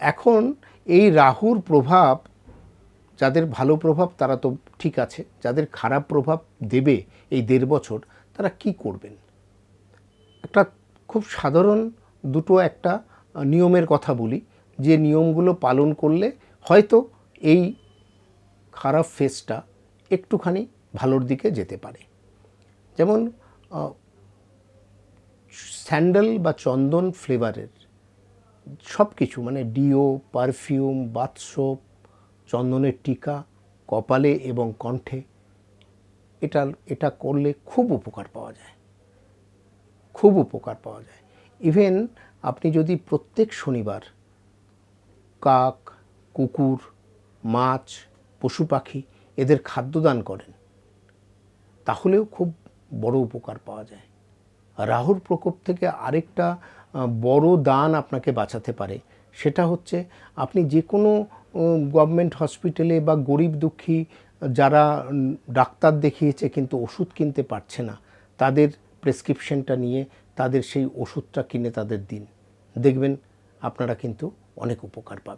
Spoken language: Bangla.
এখন এই রাহুর প্রভাব, যাদের ভালো প্রভাব তারা তো ঠিক আছে, যাদের খারাপ প্রভাব দেবে এই দেড় বছর, তারা কি করবেন? একটা খুব সাধারণ দুটো একটা নিয়মের কথা বলি। যে নিয়মগুলো পালন করলে হয়তো এই খারাপ ফেসটা একটুখানি ভালোর দিকে যেতে পারে। যেমন স্যান্ডেল বা চন্দন ফ্লেভারের সব কিছু মানে ডিও, পারফিউম, বাথসোপ, চন্দনের টিকা, কপালে এবং কণ্ঠে, এটা এটা করলে খুব উপকার পাওয়া যায়। খুব উপকার পাওয়া যায়। ইভেন আপনি যদি প্রত্যেক শনিবার কাক, কুকুর, মাছ, পশু পাখি এদের খাদ্যদান করেন, তাহলেও খুব বড় উপকার পাওয়া যায়। রাহুর প্রকোপ থেকে আরেকটা বড় দান আপনাকে বাঁচাতে পারে। সেটা হচ্ছে আপনি যে কোনো গভর্নমেন্ট হসপিটালে বা গরিব দুঃখী, যারা ডাক্তার দেখিয়েছে কিন্তু ওষুধ কিনতে পারছে না, তাদের প্রেসক্রিপশনটা নিয়ে তাদের সেই ওষুধটা কিনে তাদের দিন। দেখবেন আপনারা কিন্তু অনেক উপকার পাবেন।